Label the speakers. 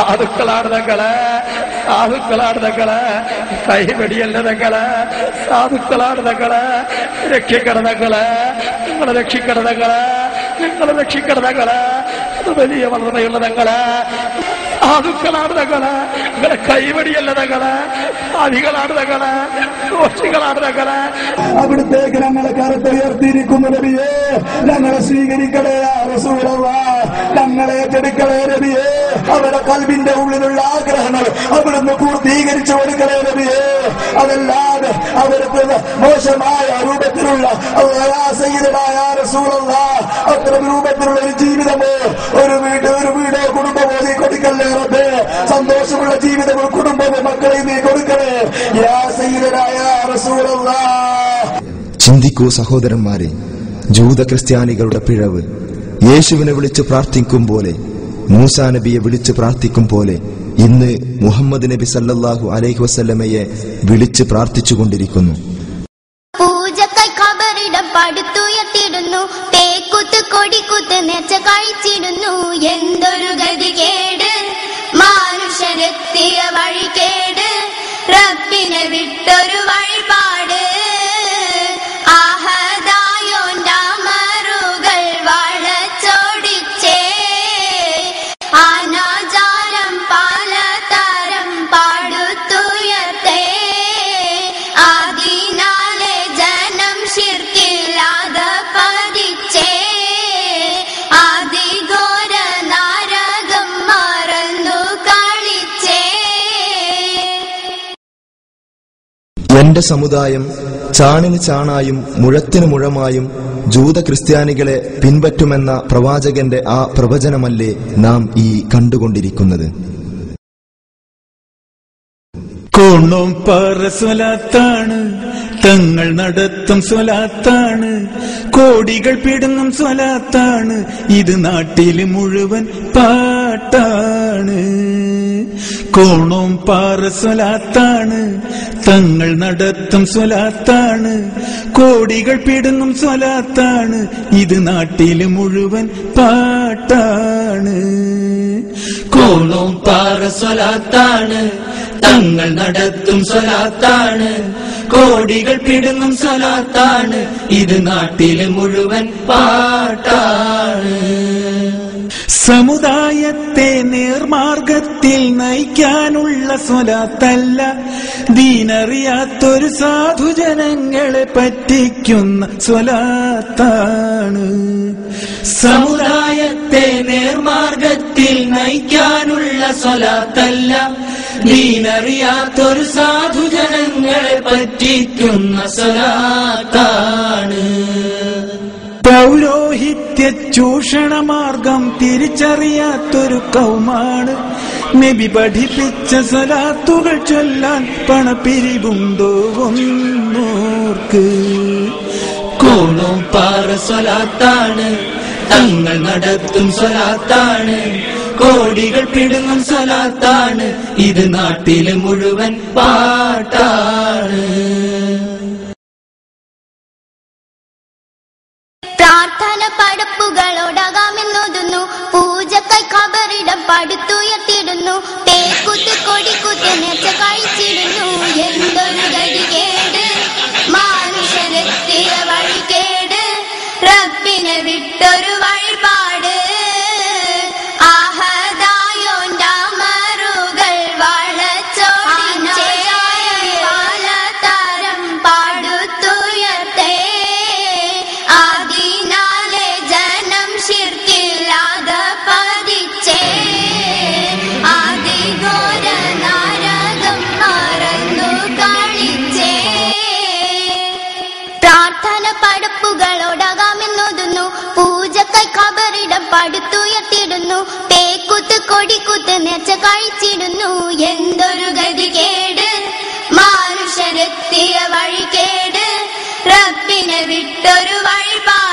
Speaker 1: സാധുക്കളാണ് തങ്ങള് സാധുക്കളാണ് തങ്ങള് കൈവടിയല്ല തങ്ങള് സാധുക്കളാണ് തങ്ങള് രക്ഷിക്കണ തങ്ങള് നിങ്ങളെ രക്ഷിക്കണ തങ്ങള് നിങ്ങളെ രക്ഷിക്കണ തങ്ങള് അത് വലിയ വളർന്നയുള്ള തങ്ങള് സാധുക്കളാണ് തങ്ങള് നിങ്ങളെ കൈവടിയല്ല തങ്ങള് സാധികളാണ് തങ്ങള് ദോഷികളാണ് തങ്ങള്
Speaker 2: അവിടുത്തേക്ക് ഞങ്ങളെ കറുത്തുയർത്തിയിരിക്കുന്നു നബിയെ ഞങ്ങളെ സ്വീകരിക്കണേ യാ റസൂലല്ലാ ഞങ്ങളെ ഏറ്റെടുക്കണേ നബിയെ അവരുടെ കൽവിന്റെ ഉള്ളിലുള്ള ആഗ്രഹങ്ങൾ അവിടുന്ന് പൂർത്തീകരിച്ചു കൊടുക്കണേ നബിയേ. അതല്ലാതെ അവർക്ക് മോശമായ രൂപത്തിലുള്ള അത്തരം രൂപത്തിലുള്ള ഒരു ജീവിതമോ ഒരു വീട് ഒരു വീടോ കുടുംബമോ നീ കൊടുക്കല്ലേ റബ്ബേ. സന്തോഷമുള്ള ജീവിതമോ കുടുംബമോ മക്കളെ നീ കൊടുക്കണേ. യാ റസൂലല്ലാ.
Speaker 3: ചിന്തിക്കൂ സഹോദരന്മാരെ ജൂത ക്രിസ്ത്യാനികളുടെ പിഴവ്. യേശുവിനെ വിളിച്ച് പ്രാർത്ഥിക്കും പോലെ മൂസാ നബിയെ വിളിച്ച് പ്രാർത്ഥിക്കും പോലെ ഇന്ന് മുഹമ്മദ് നബി സല്ലാഹു അലൈഹി വസല്ലമയെ വിളിച്ച് പ്രാർത്ഥിച്ചുകൊണ്ടിരിക്കുന്നു
Speaker 4: കൊണ്ടിരിക്കുന്നു. തേക്കുത്ത് എന്തൊരു വിട്ടൊരു വഴിപാട്.
Speaker 3: എന്റെ സമുദായം ചാണിന് ചാണായും മുഴത്തിന് മുഴമായും ജൂത ക്രിസ്ത്യാനികളെ പിൻപറ്റുമെന്ന പ്രവാചകന്റെ ആ പ്രവചനമല്ലേ നാം ഈ കണ്ടുകൊണ്ടിരിക്കുന്നത്.
Speaker 5: കോണോം പാറ സ്വലാത്താണ് തങ്ങൾ നടത്തും സ്വലാത്താണ് കോടികൾ പിടുങ്ങും സ്വലാത്താണ് ഇത് നാട്ടിൽ മുഴുവൻ പാട്ടാണ് കോണോം പാറ സ്വലാത്താണ്. തങ്ങൾ നടത്തും സ്വലാത്താണ്. കോടികൾ പിടുങ്ങും സ്വലാത്താണ്. ഇത് നാട്ടിൽ മുഴുവൻ പാട്ടാണ്.
Speaker 6: കോണോം പാറ സ്വലാത്താണ്. തങ്ങൾ നടത്തും സ്വലാത്താണ്. കോടികൾ പിടുങ്ങും സ്വലാത്താണ്. ഇത് നാട്ടിൽ മുഴുവൻ പാട്ടാണ്.
Speaker 5: സമുദായത്തെ നേർമാർഗത്തിൽ നയിക്കാനുള്ള സ്വലാത്തല്ല. ദീനറിയാത്തൊരു സാധുജനങ്ങളെ പറ്റിക്കുന്ന സ്വലാത്താണ്.
Speaker 6: സമുദായത്തെ നേർമാർഗത്തിൽ നയിക്കാനുള്ള സ്വലാത്തല്ല. ദീനറിയാത്തൊരു സാധുജനങ്ങളെ പറ്റിക്കുന്ന സ്വലാത്താണ്.
Speaker 5: പൗരോഹിത്യ ചൂഷണമാർഗം തിരിച്ചറിയാത്തൊരു കൗമാണ്. നബി പഠിപ്പിച്ച സലാത്തുകൾ ചൊല്ലാൻ പണപ്പിരിവുണ്ടോ ഒന്നോർക്ക്
Speaker 6: കോണോം പാറ സ്വലാത്താണ് തങ്ങൾ നടത്തും സ്വലാത്താണ് കോടികൾ പിടുങ്ങും സ്വലാത്താണ് ഇത് നാട്ടിലെ മുഴുവൻ പാട്ടാണ്.
Speaker 4: പടുത്തുയർത്തിടുന്നു തേക്കുത്ത് കൊടിക്കുത്ത് നെച്ച കഴിച്ചിടുന്നു. എന്തൊരു ഗതികേട്. വഴി വഴികേട്. റബ്ബിനെ വിട്ടൊരു പടുത്തുയർത്തിടുന്നു. തേക്കുത്ത് കൊടിക്കുത്ത് നെച്ച കഴിച്ചിടുന്നു. എന്തൊരു ഗതി ഗതികേട് മാനുഷരെത്തിയ വഴികേട്. റബ്ബിനെ വിട്ടൊരു വഴിപാട്.